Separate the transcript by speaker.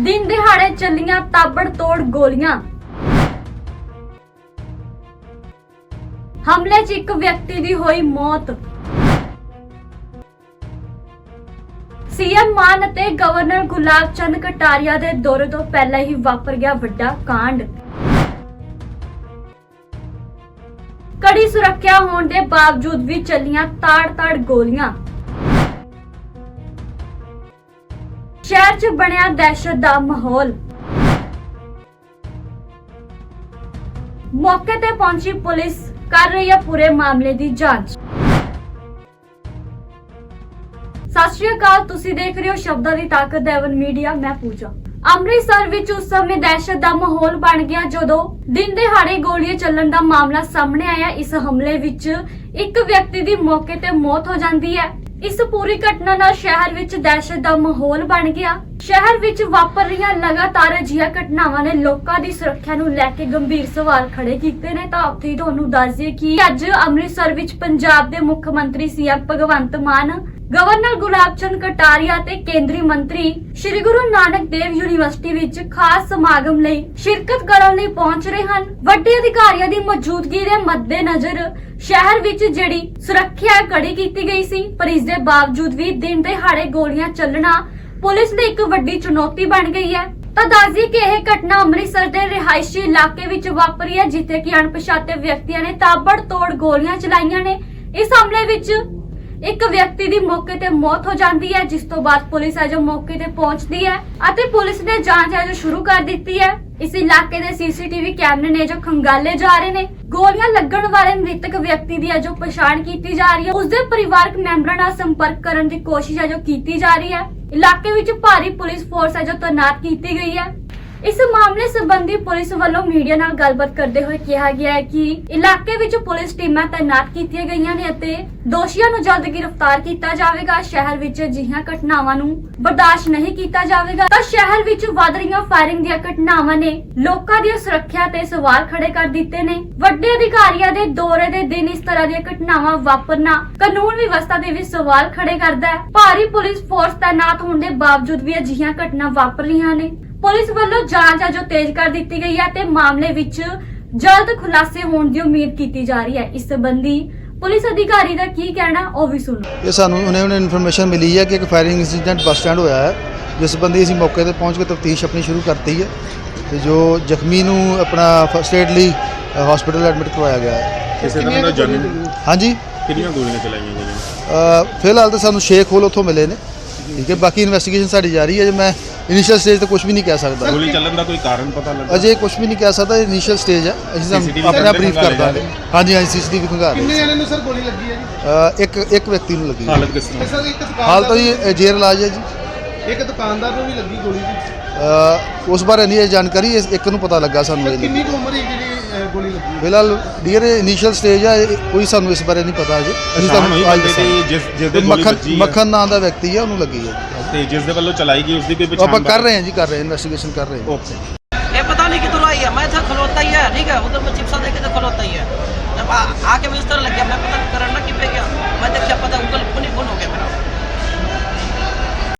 Speaker 1: ਦਿਨ ਦਿਹਾੜੇ ਚੱਲੀਆਂ ਤਾਬੜ ਤੋੜ ਗੋਲੀਆਂ। ਹਮਲੇ 'ਚ ਇੱਕ ਵਿਅਕਤੀ ਦੀ ਹੋਈ ਮੌਤ। ਸੀਐਮ ਮਾਨ ਅਤੇ ਗਵਰਨਰ ਗੁਲਾਬ ਚੰਦ ਕਟਾਰੀਆ ਦੇ ਦੌਰੇ ਤੋਂ ਪਹਿਲਾਂ ਹੀ ਵਾਪਰ ਗਿਆ ਵੱਡਾ ਕਾਂਡ। ਕੜੀ ਸੁਰੱਖਿਆ ਹੋਣ ਦੇ ਬਾਵਜੂਦ ਵੀ ਚੱਲੀਆਂ ਤਾੜ-ਤਾੜ ਗੋਲੀਆਂ। ਸ਼ਹਿਰ 'ਚ ਬਣਿਆ ਦਹਿਸ਼ਤ ਦਾ ਮਾਹੌਲ। ਮੌਕੇ ਤੇ ਪਹੁੰਚੀ ਪੁਲਿਸ ਕਰ ਰਹੀ ਹੈ ਪੂਰੇ ਮਾਮਲੇ ਦੀ ਜਾਂਚ। ਸਤਿ ਸ਼੍ਰੀ ਅਕਾਲ, ਤੁਸੀਂ ਦੇਖ ਰਹੇ ਹੋ ਸ਼ਬਦਾਂ ਦੀ ਤਾਕਤ ਦੇਵਨ ਮੀਡੀਆ, ਮੈਂ ਪੂਜਾ। ਅੰਮ੍ਰਿਤਸਰ ਵਿੱਚ ਉਸ ਸਮੇਂ ਦਹਿਸ਼ਤ ਦਾ ਮਾਹੌਲ ਬਣ ਗਿਆ ਜਦੋਂ ਦਿਨ ਦਿਹਾੜੇ ਗੋਲੀਆਂ ਚੱਲਣ ਦਾ ਮਾਮਲਾ ਸਾਹਮਣੇ ਆਇਆ। ਇਸ ਹਮਲੇ ਵਿੱਚ ਇੱਕ ਵਿਅਕਤੀ ਦੀ ਮੌਕੇ ਤੇ ਮੌਤ ਹੋ ਜਾਂਦੀ ਹੈ। ਇਸ ਪੂਰੀ ਘਟਨਾ ਨਾਲ ਸ਼ਹਿਰ ਵਿੱਚ ਦਹਿਸ਼ਤ ਦਾ ਮਾਹੌਲ ਬਣ ਗਿਆ। ਸ਼ਹਿਰ ਵਿੱਚ ਵਾਪਰ ਰਹੀਆਂ ਲਗਾਤਾਰ ਅਜਿਹੀਆਂ ਘਟਨਾਵਾਂ ਨੇ ਲੋਕਾਂ ਦੀ ਸੁਰੱਖਿਆ ਨੂੰ ਲੈ ਕੇ ਗੰਭੀਰ ਸਵਾਲ ਖੜੇ ਕੀਤੇ ਨੇ। ਤਾਂ ਉੱਥੇ ਤੁਹਾਨੂੰ ਦੱਸ ਦਈਏ ਕਿ ਅੱਜ ਅੰਮ੍ਰਿਤਸਰ ਵਿੱਚ ਪੰਜਾਬ ਦੇ ਮੁੱਖ ਮੰਤਰੀ ਸੀਐਮ ਭਗਵੰਤ ਮਾਨ ਗਵਰਨਰ ਗੁਲਾਬ ਚੰਦ ਕਟਾਰੀਆ ਤੇ ਕੇਂਦਰੀ ਮੰਤਰੀ ਸ਼੍ਰੀ ਗੁਰੂ ਨਾਨਕ ਦੇਵ ਯੂਨੀਵਰਸਿਟੀ ਵਿੱਚ ਖਾਸ ਸਮਾਗਮ ਲਈ ਸ਼ਿਰਕਤ ਕਰਨ ਲਈ ਪਹੁੰਚ ਰਹੇ ਹਨ। ਵੱਡੇ ਅਧਿਕਾਰੀਆਂ ਦੀ ਮੌਜੂਦਗੀ ਦੇ ਮੱਦੇਨਜ਼ਰ ਸ਼ਹਿਰ ਵਿੱਚ ਜਿਹੜੀ ਸੁਰੱਖਿਆ ਕੜੀ ਕੀਤੀ ਗਈ ਸੀ, ਪਰ ਇਸ ਦੇ ਬਾਵਜੂਦ ਵੀ ਦਿਨ ਦਿਹਾੜੇ ਗੋਲੀਆਂ ਚੱਲਣਾ ਪੁਲਿਸ ਦੀ ਇੱਕ ਵੱਡੀ ਚੁਣੌਤੀ ਬਣ ਗਈ ਹੈ। ਤਾਂ ਦੱਸਦੀ ਕਿ ਇਹ ਘਟਨਾ ਅੰਮ੍ਰਿਤਸਰ ਦੇ ਰਿਹਾਇਸ਼ੀ ਇਲਾਕੇ ਵਿੱਚ ਵਾਪਰੀ ਹੈ, ਜਿੱਥੇ ਕਿ ਅਣਪਛਾਤੇ ਵਿਅਕਤੀਆਂ ਨੇ ਤਾਬੜ ਤੋੜ ਗੋਲੀਆਂ ਚਲਾਈਆਂ ਨੇ। ਇਸ ਹਮਲੇ ਵਿੱਚ ਇੱਕ ਵਿਅਕਤੀ ਦੀ ਮੌਕੇ ਤੇ ਮੌਤ ਹੋ ਜਾਂਦੀ ਹੈ, ਜਿਸ ਤੋਂ ਬਾਅਦ ਪੁਲਿਸ ਹੈ ਜੋ ਮੌਕੇ ਤੇ ਪਹੁੰਚਦੀ ਹੈ ਅਤੇ ਪੁਲਿਸ ਨੇ ਜਾਂਚ ਹੈ ਜੋ ਸ਼ੁਰੂ ਕਰ ਦਿੱਤੀ ਹੈ। ਇਸ ਇਲਾਕੇ ਦੇ ਸੀਸੀਟੀਵੀ ਕੈਮਰੇ ਨੇ ਜੋ ਖੰਗਾਲੇ ਜਾ ਰਹੇ ਨੇ, ਗੋਲੀਆਂ ਲੱਗਣ ਵਾਲੇ ਮ੍ਰਿਤਕ ਵਿਅਕਤੀ ਦੀ ਹੈ ਜੋ ਪਛਾਣ ਕੀਤੀ ਜਾ ਰਹੀ ਹੈ। ਉਸਦੇ ਪਰਿਵਾਰਕ ਮੈਂਬਰਾਂ ਨਾਲ ਸੰਪਰਕ ਕਰਨ ਦੀ ਕੋਸ਼ਿਸ਼ ਹੈ ਜੋ ਕੀਤੀ ਜਾ ਰਹੀ ਹੈ। ਇਲਾਕੇ ਵਿੱਚ ਭਾਰੀ ਪੁਲਿਸ ਫੋਰਸ ਹੈ ਜੋ ਤਾਇਨਾਤ ਕੀਤੀ ਗਈ ਹੈ। ਇਸ ਮਾਮਲੇ ਸੰਬੰਧੀ ਪੁਲਿਸ ਵੱਲੋਂ ਮੀਡੀਆ ਨਾਲ ਗੱਲਬਾਤ ਕਰਦੇ ਹੋਏ ਕਿਹਾ ਗਿਆ ਹੈ ਕਿ ਇਲਾਕੇ ਵਿੱਚ ਪੁਲਿਸ ਟੀਮਾਂ ਤਾਇਨਾਤ ਕੀਤੀਆਂ ਗਈਆਂ ਨੇ ਅਤੇ ਦੋਸ਼ੀਆਂ ਨੂੰ ਜਲਦ ਗ੍ਰਿਫਤਾਰ ਕੀਤਾ ਜਾਵੇਗਾ। ਸ਼ਹਿਰ ਵਿੱਚ ਅਜਿਹੀਆਂ ਘਟਨਾਵਾਂ ਨੂੰ ਬਰਦਾਸ਼ਤ ਨਹੀਂ ਕੀਤਾ ਜਾਵੇਗਾ। ਤਾਂ ਸ਼ਹਿਰ ਵਿੱਚ ਵੱਧ ਰਹੀਆਂ ਫਾਇਰਿੰਗ ਦੀਆਂ ਘਟਨਾਵਾਂ ਨੇ ਲੋਕਾਂ ਦੀ ਸੁਰੱਖਿਆ ਤੇ ਸਵਾਲ ਖੜੇ ਕਰ ਦਿੱਤੇ ਨੇ। ਵੱਡੇ ਅਧਿਕਾਰੀਆਂ ਦੇ ਦੌਰੇ ਦੇ ਦਿਨ ਇਸ ਤਰ੍ਹਾਂ ਦੀਆਂ ਘਟਨਾਵਾਂ ਵਾਪਰਨਾ ਕਾਨੂੰਨ ਵਿਵਸਥਾ ਦੇ ਵਿੱਚ ਸਵਾਲ ਖੜੇ ਕਰਦਾ ਹੈ। ਭਾਰੀ ਪੁਲਿਸ ਫੋਰਸ ਤਾਇਨਾਤ ਹੋਣ ਦੇ ਬਾਵਜੂਦ ਵੀ ਅਜਿਹੀਆਂ ਘਟਨਾ ਵਾਪਰ ਰਹੀਆਂ ਨੇ। ਪੁਲਿਸ ਵੱਲੋਂ ਜਾਂਚ ਹੈ ਜੋ ਤੇਜ਼ ਕਰ ਦਿੱਤੀ ਗਈ ਹੈ ਤੇ ਮਾਮਲੇ ਵਿੱਚ ਜਲਦ ਖੁਲਾਸੇ ਹੋਣ ਦੀ ਉਮੀਦ ਕੀਤੀ ਜਾ ਰਹੀ ਹੈ। ਇਸ ਸੰਬੰਧੀ ਪੁਲਿਸ ਅਧਿਕਾਰੀ ਦਾ ਕੀ ਕਹਿਣਾ ਉਹ ਵੀ ਸੁਣੋ।
Speaker 2: ਇਹ ਸਾਨੂੰ ਉਹਨੇ ਉਹਨੇ ਇਨਫੋਰਮੇਸ਼ਨ ਮਿਲੀ ਹੈ ਕਿ ਇੱਕ ਫਾਇਰਿੰਗ ਇਨਸੀਡੈਂਟ ਬੱਸ ਸਟੈਂਡ ਹੋਇਆ ਹੈ ਜਿਸ ਸੰਬੰਧੀ ਅਸੀਂ ਮੌਕੇ ਤੇ ਪਹੁੰਚ ਕੇ ਤਫਤੀਸ਼ ਆਪਣੀ ਸ਼ੁਰੂ ਕਰਤੀ ਹੈ ਤੇ ਜੋ ਜ਼ਖਮੀ ਨੂੰ ਆਪਣਾ ਫਸਟ ਏਡ ਲਈ ਹਸਪੀਟਲ ਐਡਮਿਟ ਕਰਵਾਇਆ ਗਿਆ ਹੈ।
Speaker 3: ਕਿਸੇ ਤਰ੍ਹਾਂ ਦਾ ਜਾਨੀ
Speaker 2: ਹਾਂਜੀ?
Speaker 3: ਕਿੰਨੀਆਂ ਗੋਲੀਆਂ ਚਲਾਈਆਂ ਗਈਆਂ
Speaker 2: ਅ, ਫਿਲਹਾਲ ਤਾਂ ਸਾਨੂੰ ਸ਼ੇਖ ਹੋਲ ਉੱਥੋਂ ਮਿਲੇ ਨੇ। ਠੀਕ ਹੈ ਬਾਕੀ ਇਨਵੈਸਟੀਗੇਸ਼ਨ ਸਾਡੀ ਜਾਰੀ ਹੈ। ਜੇ ਮੈਂ ਇਨੀਸ਼ੀਅਲ ਸਟੇਜ ਤੇ ਕੁਝ ਵੀ ਨਹੀਂ ਕਹਿ ਸਕਦਾ।
Speaker 3: ਗੋਲੀ ਚੱਲਣ ਦਾ ਕੋਈ ਕਾਰਨ ਪਤਾ ਲੱਗਾ?
Speaker 2: ਅਜੇ ਕੁਝ ਵੀ ਨਹੀਂ ਕਹਿ ਸਕਦਾ ਇਨੀਸ਼ੀਅਲ ਸਟੇਜ ਹੈ ਅਸੀਂ ਆਪਣੇ ਬਰੀਫ ਕਰ ਦਾਂਗੇ। ਹਾਂਜੀ ਹਾਂਜੀ ਸੀਸੀਟੀਵੀ ਖੰਗਾ ਰਹੇ
Speaker 4: ਕਿੰਨੇ ਜਣੇ ਨੂੰ ਸਰ ਗੋਲੀ ਲੱਗੀ ਹੈ ਜੀ?
Speaker 2: ਇੱਕ ਇੱਕ ਵਿਅਕਤੀ ਨੂੰ ਲੱਗੀ। ਹੈ।
Speaker 3: ਹਾਲਤ ਕਿਸ ਤਰ੍ਹਾਂ
Speaker 4: ਸਰ ਇੱਕ ਦੁਕਾਨਦਾਰ
Speaker 2: ਹਾਲ ਤਾਂ ਜੀ ਜੇਰ ਇਲਾਜ ਹੈ ਜੀ।
Speaker 4: ਇੱਕ ਦੁਕਾਨਦਾਰ ਨੂੰ ਵੀ ਲੱਗੀ ਗੋਲੀ ਜੀ।
Speaker 2: ਅ, ਉਸ ਬਾਰੇ ਨਹੀਂ ਇਹ ਜਾਣਕਾਰੀ ਇੱਕ ਨੂੰ ਪਤਾ ਲੱਗਾ ਸਾਨੂੰ
Speaker 4: ਕਿੰਨੀ ਕੁ ਉਮਰ ਹੈ ਜਿਹੜੀ ਗੋਲੀ ਲੱਗੀ?
Speaker 2: ਫਿਲਹਾਲ ਡੀਅਰ ਇਨੀਸ਼ੀਅਲ ਸਟੇਜ ਹੈ ਕੋਈ ਸਾਨੂੰ ਇਸ ਬਾਰੇ ਨਹੀਂ ਪਤਾ ਅਜੇ ਅਸੀਂ ਤੁਹਾਨੂੰ ਅੱਜ
Speaker 3: ਜਿਸ ਜਿਸ ਦੇ
Speaker 2: ਮੱਖਣ ਮੱਖਣ ਨਾਂ ਦਾ ਵਿਅਕਤੀ ਹੈ ਉਹਨੂੰ ਲੱਗੀ ਹੈ।
Speaker 3: ਤੇ ਜਿਸ ਦੇ ਵੱਲੋਂ ਚਲਾਈ ਗਈ ਉਸ ਦੀ ਕੋਈ
Speaker 2: ਉਹ
Speaker 3: ਪਛਾਣ
Speaker 2: ਆਪਾਂ ਕਰ ਰਹੇ ਹਾਂ ਜੀ ਕਰ ਰਹੇ ਹਾਂ ਇਨਵੈਸਟੀਗੇਸ਼ਨ ਕਰ ਰਹੇ ਹਾਂ
Speaker 3: ਓਕੇ
Speaker 5: ये पता नहीं किधर आई है मैं था खलोता ही है ठीक है उधर मैं चिप्सा देखे तो खलोता ही है जब आ, आके मैं इस तरह लग गया मैं पता करना कि पे गया मैं देखा पता गूगल फोन ही फोन हो गया मेरा